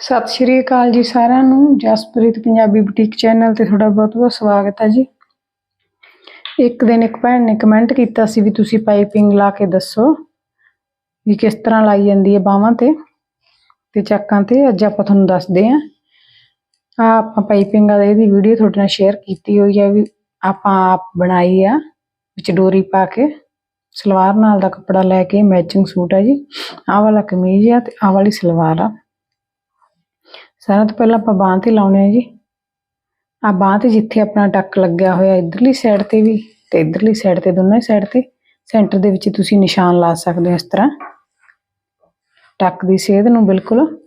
ਸਤਿ ਸ਼੍ਰੀ ਅਕਾਲ ਜੀ ਸਾਰਿਆਂ ਨੂੰ। ਜਸਪ੍ਰੀਤ ਪੰਜਾਬੀ ਬੁਟੀਕ ਚੈਨਲ ਤੇ ਤੁਹਾਡਾ ਬਹੁਤ-ਬਹੁਤ ਸਵਾਗਤ ਹੈ ਜੀ। ਇੱਕ ਦਿਨ ਇੱਕ ਭੈਣ ਨੇ ਕਮੈਂਟ ਕੀਤਾ ਸੀ ਵੀ ਤੁਸੀਂ ਪਾਈਪਿੰਗ ਲਾ ਕੇ ਦੱਸੋ ਵੀ ਕਿਸ ਤਰ੍ਹਾਂ ਲਾਈ ਜਾਂਦੀ ਹੈ ਬਾਹਾਂ ਤੇ ਤੇ ਚੱਕਾਂ ਤੇ। ਅੱਜ ਆਪਾਂ ਤੁਹਾਨੂੰ ਦੱਸਦੇ ਆਂ ਆ ਆਪਾਂ ਪਾਈਪਿੰਗ ਆ ਇਹਦੀ ਵੀਡੀਓ ਤੁਹਾਡੇ ਨਾਲ ਸ਼ੇਅਰ ਕੀਤੀ ਹੋਈ ਹੈ ਵੀ ਆਪਾਂ ਆਪ ਬਣਾਈ ਆ, ਵਿੱਚ ਡੋਰੀ ਪਾ ਕੇ, ਸਲਵਾਰ ਨਾਲ ਦਾ ਕੱਪੜਾ ਲੈ ਕੇ ਮੈਚਿੰਗ ਸੂਟ ਆ ਜੀ। ਆਹ ਵਾਲਾ ਕਮੀਜ਼ ਆ ਤੇ ਆਹ ਵਾਲੀ ਸਲਵਾਰ ਆ। ਸਾਰਿਆਂ ਤੋਂ ਪਹਿਲਾਂ ਆਪਾਂ ਬਾਂਹ ਤੇ ਲਾਉਣੇ ਆ ਜੀ। ਆ ਬਾਂਹ ਤੇ ਜਿੱਥੇ ਆਪਣਾ ਟੱਕ ਲੱਗਿਆ ਹੋਇਆ ਇਧਰਲੀ ਸਾਈਡ ਤੇ ਵੀ ਤੇ ਇਧਰਲੀ ਸਾਈਡ ਤੇ ਦੋਨੋਂ ਸਾਈਡ ਤੇ ਸੈਂਟਰ ਦੇ ਵਿੱਚ ਤੁਸੀਂ ਨਿਸ਼ਾਨ ਲਾ ਸਕਦੇ ਹੋ ਇਸ ਤਰ੍ਹਾਂ। ਟੱਕ ਦੀ ਸੇਧ ਨੂੰ ਬਿਲਕੁਲ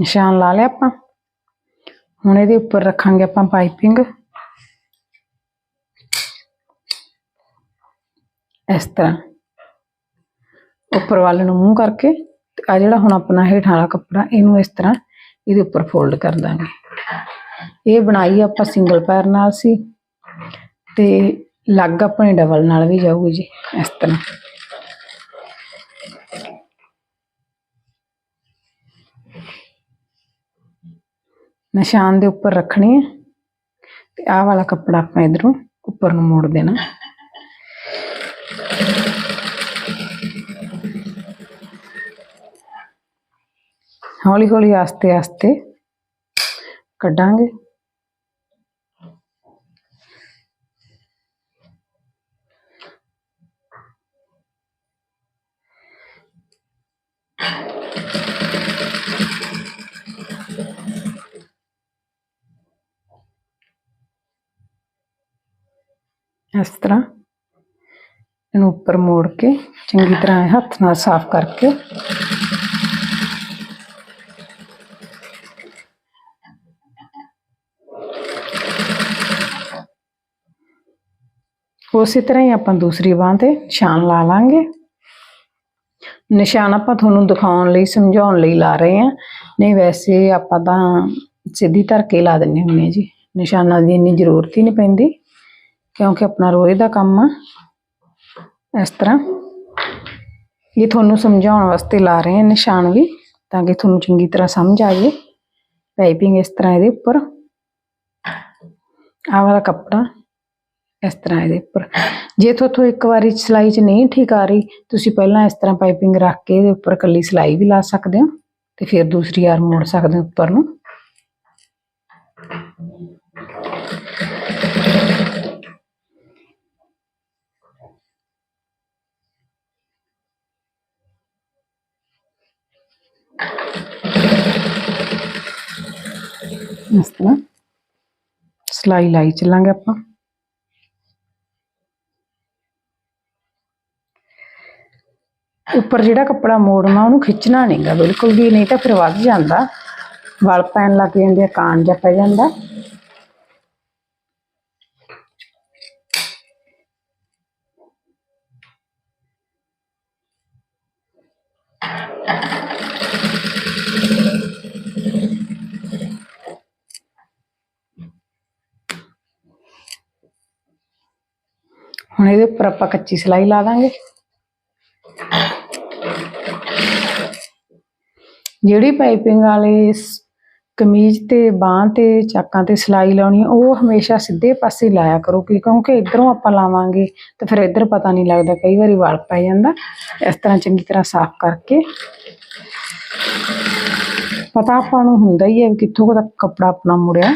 ਨਿਸ਼ਾਨ ਲਾ ਲਿਆ ਆਪਾਂ। ਹੁਣ ਇਹਦੇ ਉੱਪਰ ਰੱਖਾਂਗੇ ਆਪਾਂ ਪਾਈਪਿੰਗ। ਇਸ ਤਰ੍ਹਾਂ। ਉੱਪਰ ਵੱਲ ਨੂੰ ਮੂੰਹ ਕਰਕੇ ਤੇ ਆ ਜਿਹੜਾ ਹੁਣ ਆਪਣਾ ਹੇਠਾਂ ਵਾਲਾ ਕੱਪੜਾ, ਇਹਨੂੰ ਇਸ ਤਰ੍ਹਾਂ ਇਹਦੇ ਉੱਪਰ ਫੋਲਡ ਕਰ ਦਾਂਗੇ। ਇਹ ਬਣਾਈ ਆਪਾਂ ਸਿੰਗਲ ਪੈਰ ਨਾਲ ਸੀ ਤੇ ਲੱਗ ਆਪਣੇ ਡਬਲ ਨਾਲ ਵੀ ਜਾਊਗੀ ਜੀ, ਇਸ ਤਰ੍ਹਾਂ। ਨਿਸ਼ਾਨ ਦੇ ਉੱਪਰ ਰੱਖਣੀ ਹੈ ਤੇ ਆਹ ਵਾਲਾ ਕੱਪੜਾ ਆਪਾਂ ਇਧਰੋਂ ਉੱਪਰ ਨੂੰ ਮੋੜ ਦੇਣਾ। ਹੌਲੀ ਹੌਲੀ ਆਸਤੇ ਆਸਤੇ ਕੱਢਾਂਗੇ ਇਸ ਤਰ੍ਹਾਂ ਇਹਨੂੰ ਉੱਪਰ ਮੋੜ ਕੇ ਚੰਗੀ ਤਰ੍ਹਾਂ ਹੱਥ ਨਾਲ ਸਾਫ਼ ਕਰਕੇ ਉਸੇ ਤਰ੍ਹਾਂ ਹੀ ਆਪਾਂ ਦੂਸਰੀ ਬਾਂਹ ਤੇ ਨਿਸ਼ਾਨ ਲਾ ਲਾਂਗੇ ਨਿਸ਼ਾਨ ਆਪਾਂ ਤੁਹਾਨੂੰ ਦਿਖਾਉਣ ਲਈ ਸਮਝਾਉਣ ਲਈ ਲਾ ਰਹੇ ਹਾਂ ਨਹੀਂ ਵੈਸੇ ਆਪਾਂ ਤਾਂ ਸਿੱਧੀ ਧਰ ਕੇ ਲਾ ਦਿੰਨੇ ਹੁੰਦੇ ਹਾਂ ਜੀ ਨਿਸ਼ਾਨਾਂ ਦੀ ਇੰਨੀ ਜ਼ਰੂਰਤ ਹੀ ਨਹੀਂ ਪੈਂਦੀ ਕਿਉਂਕਿ ਆਪਣਾ ਰੋਜ਼ ਦਾ ਕੰਮ ਆ ਇਸ ਤਰ੍ਹਾਂ ਇਹ ਤੁਹਾਨੂੰ ਸਮਝਾਉਣ ਵਾਸਤੇ ਲਾ ਰਹੇ ਹਾਂ ਨਿਸ਼ਾਨ ਵੀ ਤਾਂ ਕਿ ਤੁਹਾਨੂੰ ਚੰਗੀ ਤਰ੍ਹਾਂ ਸਮਝ ਆ ਜਾਏ ਪਾਈਪਿੰਗ ਇਸ ਤਰ੍ਹਾਂ ਇਹਦੇ ਉੱਪਰ ਆਹ ਵਾਲਾ ਕੱਪੜਾ ਇਸ ਤਰ੍ਹਾਂ ਇਹਦੇ ਉੱਪਰ। ਜੇ ਤੁਹਾਥੋਂ ਇੱਕ ਵਾਰੀ ਸਿਲਾਈ 'ਚ ਨਹੀਂ ਠੀਕ ਆ ਰਹੀ, ਤੁਸੀਂ ਪਹਿਲਾਂ ਇਸ ਤਰ੍ਹਾਂ ਪਾਈਪਿੰਗ ਰੱਖ ਕੇ ਇਹਦੇ ਉੱਪਰ ਕੱਲੀ ਸਿਲਾਈ ਵੀ ਲਾ ਸਕਦੇ ਹੋ ਤੇ ਫਿਰ ਦੂਸਰੀ ਵਾਰ ਮੋੜ ਸਕਦੇ ਹੋ ਉੱਪਰ ਨੂੰ। ਇਸ ਤਰ੍ਹਾਂ ਸਿਲਾਈ ਲਾਈ ਚੱਲਾਂਗੇ ਆਪਾਂ। ਉੱਪਰ ਜਿਹੜਾ ਕੱਪੜਾ ਮੋੜਨਾ, ਉਹਨੂੰ ਖਿੱਚਣਾ ਨਹੀਂਗਾ, ਬਿਲਕੁਲ ਵੀ, ਨਹੀਂ ਤਾਂ ਫਿਰ ਵੱਧ ਜਾਂਦਾ। ਵਲ ਪੈਣ ਲੱਗ ਜਾਂਦੇ ਆ ਕਾਣ ਜਿਹਾ ਪੈ ਜਾਂਦਾ। ਹੁਣ ਇਹਦੇ ਉੱਪਰ ਆਪਾਂ ਕੱਚੀ ਸਿਲਾਈ ਲਾ ਦਾਂਗੇ। ਜਿਹੜੀ ਪਾਈਪਿੰਗ ਵਾਲੇ ਕਮੀਜ਼ ਤੇ ਬਾਹਾਂ ਤੇ ਚਾਕਾਂ ਤੇ ਸਿਲਾਈ ਲਾਉਣੀ ਉਹ ਹਮੇਸ਼ਾ ਸਿੱਧੇ ਪਾਸੇ ਲਾਇਆ ਕਰੋ ਕਿਉਂਕਿ ਇਧਰੋਂ ਆਪਾਂ ਲਾਵਾਂਗੇ ਤਾਂ ਫਿਰ ਇਧਰ ਪਤਾ ਨਹੀਂ ਲੱਗਦਾ, ਕਈ ਵਾਰੀ ਵਲ ਪੈ ਜਾਂਦਾ। ਇਸ ਤਰ੍ਹਾਂ ਚੰਗੀ ਤਰ੍ਹਾਂ ਸਾਫ਼ ਕਰਕੇ। ਪਤਾ ਆਪਾਂ ਨੂੰ ਹੁੰਦਾ ਹੀ ਹੈ ਵੀ ਕਿੱਥੋਂ ਤੱਕ ਕੱਪੜਾ ਆਪਣਾ ਮੁੜਿਆ।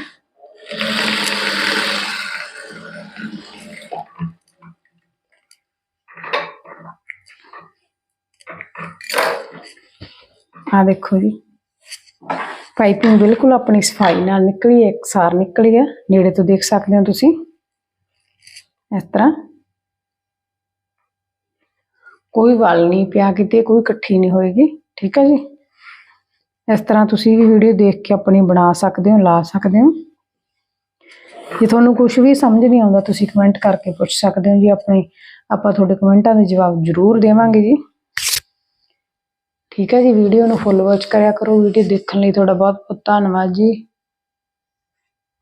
ਆ ਦੇਖੋ ਜੀ। ਪਾਈਪਿੰਗ ਬਿਲਕੁਲ ਆਪਣੀ ਸਫ਼ਾਈ ਨਾਲ ਨਿਕਲੀ ਹੈ ਇਕਸਾਰ ਨਿਕਲੀ ਹੈ। ਨੇੜੇ ਤੋਂ ਦੇਖ ਸਕਦੇ ਹੋ ਤੁਸੀਂ। ਇਸ ਤਰ੍ਹਾਂ। ਕੋਈ ਵਲ ਨਹੀਂ ਪਿਆ ਕਿਤੇ, ਕੋਈ ਇਕੱਠੀ ਨਹੀਂ ਹੋਏਗੀ। ਠੀਕ ਹੈ ਜੀ। ਇਸ ਤਰ੍ਹਾਂ ਤੁਸੀਂ ਵੀ ਵੀਡੀਓ ਦੇਖ ਕੇ ਆਪਣੀ ਬਣਾ ਸਕਦੇ ਹੋ, ਲਾ ਸਕਦੇ ਹੋ। ਜੇ ਤੁਹਾਨੂੰ ਕੁਝ ਵੀ ਸਮਝ ਨਹੀਂ ਆਉਂਦਾ, ਤੁਸੀਂ ਕਮੈਂਟ ਕਰਕੇ ਪੁੱਛ ਸਕਦੇ ਹੋ ਜੀ ਆਪਣੇ। ਆਪਾਂ ਤੁਹਾਡੇ ਕਮੈਂਟਾਂ ਦੇ ਜਵਾਬ ਜ਼ਰੂਰ ਦੇਵਾਂਗੇ ਜੀ। ਠੀਕ ਹੈ ਜੀ, ਵੀਡੀਓ ਨੂੰ ਫੁੱਲ ਵਾਚ ਕਰਿਆ ਕਰੋ, ਵੀਡੀਓ ਦੇਖਣ ਲਈ ਤੁਹਾਡਾ ਬਹੁਤ ਬਹੁਤ ਧੰਨਵਾਦ ਜੀ।